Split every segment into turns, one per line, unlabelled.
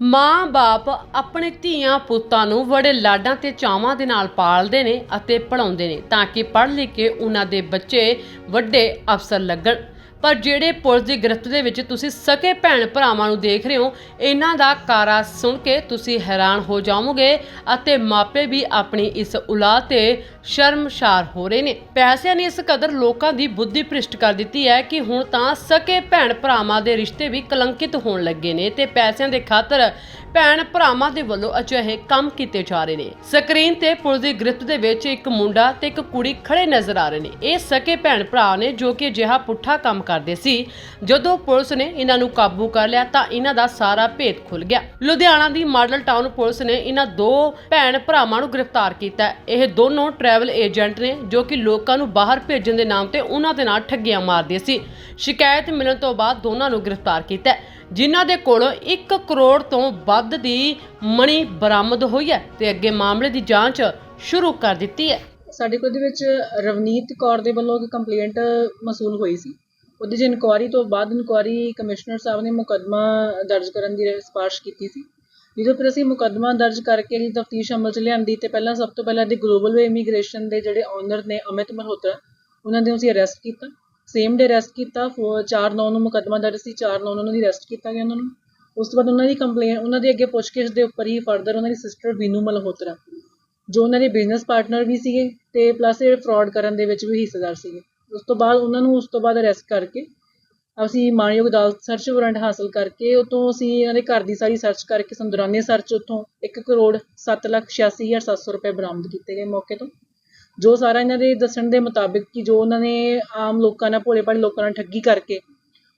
ਮਾਂ-ਬਾਪ ਆਪਣੇ ਧੀਆਂ ਪੁੱਤਾਂ ਨੂੰ ਬੜੇ ਲਾਡਾਂ ਤੇ ਚਾਵਾਂ ਦੇ ਨਾਲ ਪਾਲਦੇ ਨੇ ਅਤੇ ਪੜਾਉਂਦੇ ਨੇ ਤਾਂ ਕਿ ਪੜ੍ਹ ਲਿਖ ਕੇ ਉਹਨਾਂ ਦੇ ਬੱਚੇ ਵੱਡੇ ਅਫਸਰ ਲੱਗਣ। ਪਰ ਜਿਹੜੇ ਪੁਲਿਸ ਦੀ ਗ੍ਰਿਫਤ ਦੇ ਵਿੱਚ ਤੁਸੀਂ ਸਕੇ ਭੈਣ ਭਰਾਵਾਂ ਨੂੰ ਦੇਖ ਰਹੇ ਹੋ, ਇਹਨਾਂ ਦਾ ਕਾਰਾ ਸੁਣ ਕੇ ਤੁਸੀਂ ਹੈਰਾਨ ਹੋ ਜਾਵੋਗੇ ਅਤੇ ਮਾਪੇ ਵੀ ਆਪਣੀ ਇਸ ਔਲਾਦ ਤੇ ਸ਼ਰਮਸ਼ਾਰ ਹੋ ਰਹੇ ਨੇ। ਪੈਸਿਆਂ ਨੇ ਇਸ ਕਦਰ ਲੋਕਾਂ ਦੀ ਬੁੱਧੀ ਭ੍ਰਿਸ਼ਟ ਕਰ ਦਿੱਤੀ ਹੈ ਕਿ ਹੁਣ ਤਾਂ ਸਕੇ ਭੈਣ ਭਰਾਵਾਂ ਦੇ ਰਿਸ਼ਤੇ ਵੀ ਕਲੰਕਿਤ ਹੋਣ ਲੱਗੇ ਨੇ ਤੇ ਪੈਸਿਆਂ ਦੇ ਖਾਤਰ ਭੈਣ ਭਰਾਵਾਂ ਦੇ ਵੱਲੋਂ ਅਜਿਹੇ ਕੰਮ ਕੀਤੇ ਜਾ ਰਹੇ ਨੇ। ਸਕਰੀਨ ਤੇ ਪੁਲਿਸ ਦੀ ਗ੍ਰਿਫਤ ਦੇ ਵਿੱਚ ਇੱਕ ਮੁੰਡਾ ਤੇ ਇੱਕ ਕੁੜੀ ਖੜੇ ਨਜ਼ਰ ਆ ਰਹੇ ਨੇ। ਇਹ ਸਕੇ ਭੈਣ ਭਰਾ ਨੇ ਜੋ ਕਿ ਅਜਿਹਾ ਪੁੱਠਾ ਕੰਮ ਕਰਦੇ ਸੀ। ਜਦੋਂ ਪੁਲਿਸ ਨੇ ਇਹਨਾਂ ਨੂੰ ਕਾਬੂ ਕਰ ਲਿਆ ਤਾਂ ਇਹਨਾਂ ਦਾ ਸਾਰਾ ਭੇਤ ਖੁੱਲ ਗਿਆ। ਲੁਧਿਆਣਾ ਦੀ ਮਾਡਲ ਟਾਊਨ ਪੁਲਿਸ ਨੇ ਇਹਨਾਂ ਦੋ ਭੈਣ ਭਰਾਵਾਂ ਨੂੰ ਗ੍ਰਿਫਤਾਰ ਕੀਤਾ। ਹੈ। ਇਹ ਦੋਨੋਂ ਟਰੈਵਲ ਏਜੰਟ ਨੇ, ਜੋ ਕਿ ਲੋਕਾਂ ਨੂੰ ਬਾਹਰ ਭੇਜਣ ਦੇ ਨਾਮ ਤੇ ਉਹਨਾਂ ਦੇ ਨਾਲ ਠੱਗੀਆਂ ਮਾਰਦੇ ਸੀ। ਸ਼ਿਕਾਇਤ ਮਿਲਣ ਤੋਂ ਬਾਅਦ ਦੋਨਾਂ ਨੂੰ ਗ੍ਰਿਫਤਾਰ ਕੀਤਾ ਜਿਨ੍ਹਾਂ ਦੇ ਕੋਲੋਂ 1 ਕਰੋੜ ਤੋਂ ਵੱਧ ਦੀ ਮਣੀ ਬਰਾਮਦ ਹੋਈ ਹੈ ਤੇ ਅੱਗੇ ਮਾਮਲੇ ਦੀ ਜਾਂਚ ਸ਼ੁਰੂ ਕਰ ਦਿੱਤੀ ਹੈ।
ਸਾਡੇ ਕੋਲ ਦੇ ਵਿੱਚ ਰਵਨੀਤ ਕੌਰ ਦੇ ਵੱਲੋਂ ਇੱਕ ਕੰਪਲੇਂਟ ਮਸੂਲ ਹੋਈ ਸੀ। ਉਹਦੀ 'ਚ ਇਨਕੁਆਰੀ ਤੋਂ ਬਾਅਦ ਇਨਕੁਆਰੀ ਕਮਿਸ਼ਨਰ ਸਾਹਿਬ ਨੇ ਮੁਕੱਦਮਾ ਦਰਜ ਕਰਨ ਦੀ ਸਿਫਾਰਿਸ਼ ਕੀਤੀ ਸੀ। ਜਦੋਂ ਫਿਰ ਅਸੀਂ ਮੁਕੱਦਮਾ ਦਰਜ ਕਰਕੇ ਇਹਦੀ ਤਫਤੀਸ਼ ਅਮਲ 'ਚ ਲਿਆਂਦੀ ਤੇ ਪਹਿਲਾਂ ਸਭ ਤੋਂ ਪਹਿਲਾਂ ਦੀ ਗਲੋਬਲ ਵੇ ਇਮੀਗ੍ਰੇਸ਼ਨ ਦੇ ਜਿਹੜੇ ਓਨਰ ਨੇ ਅਮਿਤ ਮਲਹੋਤਰਾ, ਉਹਨਾਂ ਦੇ ਅਸੀਂ ਅਰੈਸਟ ਕੀਤਾ। ਸੇਮ ਡੇ ਅਰੈਸਟ ਕੀਤਾ 4/9 ਨੂੰ ਮੁਕੱਦਮਾ ਦਰਜ ਸੀ 4/9 ਨੂੰ ਉਹਨਾਂ ਦੀ ਅਰੈਸਟ ਕੀਤਾ ਗਿਆ ਉਹਨਾਂ ਨੂੰ। ਉਸ ਤੋਂ ਬਾਅਦ ਉਹਨਾਂ ਦੀ ਕੰਪਲੇਂਟ ਉਹਨਾਂ ਦੇ ਅੱਗੇ ਪੁੱਛਗਿੱਛ ਦੇ ਉੱਪਰ ਹੀ ਫਰਦਰ ਉਹਨਾਂ ਦੀ ਸਿਸਟਰ ਵੀਨੂ ਮਲਹੋਤਰਾ ਜੋ ਉਹਨਾਂ ਦੇ ਬਿਜ਼ਨਸ ਪਾਰਟਨਰ ਵੀ ਸੀਗੇ ਤੇ ਪਲੱਸ ਇਹ ਫਰਾਡ ਕਰਨ ਦੇ ਵਿੱਚ ਵੀ ਹਿੱਸੇਦਾਰ ਸੀਗੇ। ਉਸ ਤੋਂ ਬਾਅਦ ਉਹਨਾਂ ਨੂੰ ਉਸ ਤੋਂ ਬਾਅਦ ਅਰੈਸਟ ਕਰਕੇ ਅਸੀਂ ਮਾਨਯੋਗ ਅਦਾਲਤ ਸਰਚ ਵਾਰੰਟ ਹਾਸਲ ਕਰਕੇ ਉਤੋਂ ਅਸੀਂ ਇਹਨਾਂ ਦੇ ਘਰ ਦੀ ਸਾਰੀ ਸਰਚ ਕਰਕੇ ਸਾਨੂੰ ਦੌਰਾਨੇ ਸਰਚ ਉੱਥੋਂ ਇੱਕ ਕਰੋੜ 786700 ਰੁਪਏ ਬਰਾਮਦ ਕੀਤੇ ਗਏ ਮੌਕੇ ਤੋਂ। ਜੋ ਸਾਰਾ ਇਹਨਾਂ ਦੇ ਦੱਸਣ ਦੇ ਮੁਤਾਬਿਕ ਕਿ ਜੋ ਉਹਨਾਂ ਨੇ ਆਮ ਲੋਕਾਂ ਨਾਲ ਭੋਲੇ ਭਾਲੇ ਲੋਕਾਂ ਨਾਲ ਠੱਗੀ ਕਰਕੇ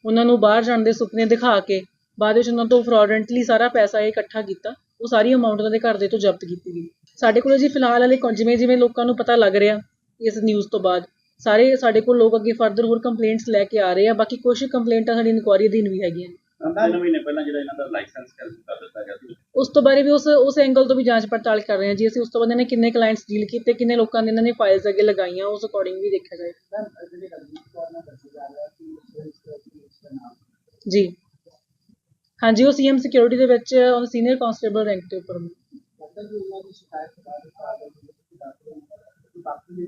ਉਹਨਾਂ ਨੂੰ ਬਾਹਰ ਜਾਣ ਦੇ ਸੁਪਨੇ ਦਿਖਾ ਕੇ ਬਾਅਦ ਵਿੱਚ ਉਹਨਾਂ ਤੋਂ ਫਰਾਡੈਂਟਲੀ ਸਾਰਾ ਪੈਸਾ ਇਹ ਇਕੱਠਾ ਕੀਤਾ, ਉਹ ਸਾਰੀ ਅਮਾਉਂਟ ਉਹਨਾਂ ਦੇ ਘਰ ਦੇ ਤੋਂ ਜ਼ਬਤ ਕੀਤੀ ਗਈ। ਸਾਡੇ ਕੋਲ ਜੀ ਫਿਲਹਾਲ ਵਾਲੇ ਜਿਵੇਂ ਜਿਵੇਂ ਲੋਕਾਂ ਨੂੰ ਪਤਾ ਲੱਗ ਰਿਹਾ ਇਸ ਨਿਊਜ਼ ਤੋਂ ਬਾਅਦ ਸਾਰੇ ਸਾਡੇ ਕੋਲ ਲੋਕ ਅੱਗੇ ਫਰਦਰ ਹੋਰ ਕੰਪਲੇਂਟਸ ਲੈ ਕੇ ਆ ਰਹੇ ਆ ਬਾਕੀ ਕੁਝ ਕੰਪਲੇਂਟਾਂ ਸਾਡੀ ਇਨਕੁਆਰੀ ਅਧੀਨ ਵੀ ਹੈਗੀਆਂ। ਨੇ
ਤਿੰਨ ਮਹੀਨੇ ਪਹਿਲਾਂ ਜਿਹੜਾ ਇਹਨਾਂ ਦਾ ਲਾਇਸੈਂਸ ਕਰ ਦਿੱਤਾ ਗਿਆ ਸੀ।
ਉਸ ਤੋਂ ਬਾਰੇ ਵੀ ਉਸ ਉਸ ਐਂਗਲ ਤੋਂ ਵੀ ਜਾਂਚ ਪੜਤਾਲ ਕਰ ਰਹੇ ਹਾਂ ਜੀ। ਅਸੀਂ ਉਸ ਤੋਂ ਬਾਅਦ ਇਹਨਾਂ ਨੇ ਕਿੰਨੇ ਕਲਾਇੰਟਸ ਡੀਲ ਕੀਤੇ ਕਿੰਨੇ ਲੋਕਾਂ ਦੇ ਇਹਨਾਂ ਨੇ ਫਾਈਲਸ ਅੱਗੇ ਲਗਾਈਆਂ ਉਸ ਅਕੋਰਡਿੰਗ ਵੀ ਦੇਖਿਆ ਜਾਏਗਾ ਜੀ ਹਾਂਜੀ ਉਹ ਸੀਐਮ ਸਿਕਿਉਰਿਟੀ ਦੇ ਵਿੱਚ ਉਹ ਸੀਨੀਅਰ ਕਾਂਸਟੇਬਲ ਰੈਂਕ ਦੇ ਉੱਪਰ। ਨੇ ਬਾਕੀ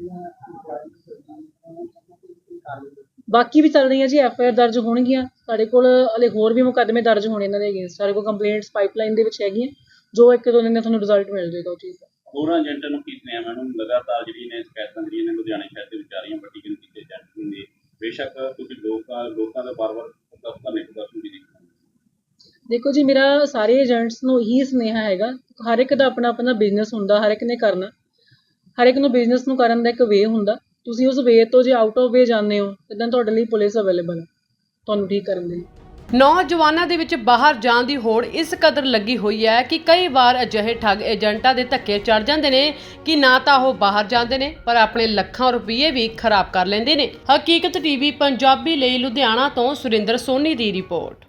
ਵੀ ਚੱਲ ਰਹੀਆਂ ਜੀ ਐਫ ਆਈ ਆਰ ਦਰਜ ਹੋਣਗੀਆਂ। ਸਾਡੇ ਕੋਲ ਹਲੇ ਹੋਰ ਵੀ ਮੁਕੱਦਮੇ ਦਰਜ ਹੋਣੇ ਇਹਨਾਂ ਦੇ ਅਗੇਂਸਟ ਸਾਡੇ ਕੋਲ ਕੰਪਲੇਂਟਸ ਪਾਈਪਲਾਈਨ ਦੇ ਵਿੱਚ ਹੈਗੀਆਂ। ਜੋ ਇੱਕ ਦੋ ਦਿਨ ਦੇ ਤੁਹਾਨੂੰ ਰਿਜ਼ਲਟ ਮਿਲ ਜਾਏਗਾ ਉਹ ਚੀਜ਼ ਦਾ।
ਹੋਰਾਂ ਏਜੰਟਾਂ ਨੂੰ ਕੀ ਸੁਨੇਹਾ ਮੈਨੂੰ ਲਗਾਤਾਰ ਜਿਹੜੀ ਨੇ ਸ਼ਿਕਾਇਤਾਂ ਜਿਹੜੀਆਂ ਨੇ ਲੁਧਿਆਣੇ ਸ਼ਹਿਰ ਦੇ ਵਿੱਚ ਆ ਰਹੀਆਂ ਵੱਡੀ ਗਿਣਤੀ ਦੇ ਏਜੰਟ ਨੇ। ਬੇਸ਼ੱਕ ਤੁਸੀਂ ਲੋਕਾਂ ਲੋਕਾਂ ਦਾ ਬਾਰ-ਬਾਰ ਦਫ਼ਤਰ ਨਹੀਂ ਦੇਖਣਾ
ਦੇਖੋ ਜੀ ਮੇਰਾ ਸਾਰੇ ਏਜੰਟਸ ਨੂੰ ਇਹੀ ਸੁਨੇਹਾ ਹੈਗਾ ਹਰ ਇੱਕ ਦਾ ਆਪਣਾ ਆਪਣਾ ਬਿਜ਼ਨਸ ਹੁੰਦਾ ਹਰ ਇੱਕ ਨੇ ਕਰਨਾ। ਹਰ ਇੱਕ ਨੂੰ ਬਿਜ਼ਨਸ ਨੂੰ ਕਰਨ ਦਾ ਇੱਕ ਵੇ ਹੁੰਦਾ। ਤੁਸੀਂ ਉਸ ਵੇ ਤੋਂ ਜੇ ਆਊਟ ਆਫ ਵੇ ਜਾਂਦੇ ਹੋ, ਤਾਂ ਤੁਹਾਡੇ ਲਈ ਪੁਲਿਸ ਅਵੇਲੇਬਲ ਹੈ ਤੁਹਾਨੂੰ ਠੀਕ ਕਰਨ ਲਈ।
ਨੌਜਵਾਨਾਂ ਦੇ ਵਿੱਚ ਬਾਹਰ ਜਾਣ ਦੀ ਹੋੜ ਇਸ ਕਦਰ ਲੱਗੀ ਹੋਈ ਹੈ ਕਿ ਕਈ ਵਾਰ ਅਜਿਹੇ ਠੱਗ ਏਜੰਟਾਂ ਦੇ ਧੱਕੇ ਚੜ ਜਾਂਦੇ ਨੇ ਕਿ ਨਾ ਤਾਂ ਉਹ ਬਾਹਰ ਜਾਂਦੇ ਨੇ, ਪਰ ਆਪਣੇ ਲੱਖਾਂ ਰੁਪਏ ਵੀ ਖਰਾਬ ਕਰ ਲੈਂਦੇ ਨੇ। ਹਕੀਕਤ ਟੀਵੀ ਪੰਜਾਬੀ ਲਈ ਲੁਧਿਆਣਾ ਤੋਂ ਸੁਰਿੰਦਰ ਸੋਨੀ ਦੀ ਰਿਪੋਰਟ।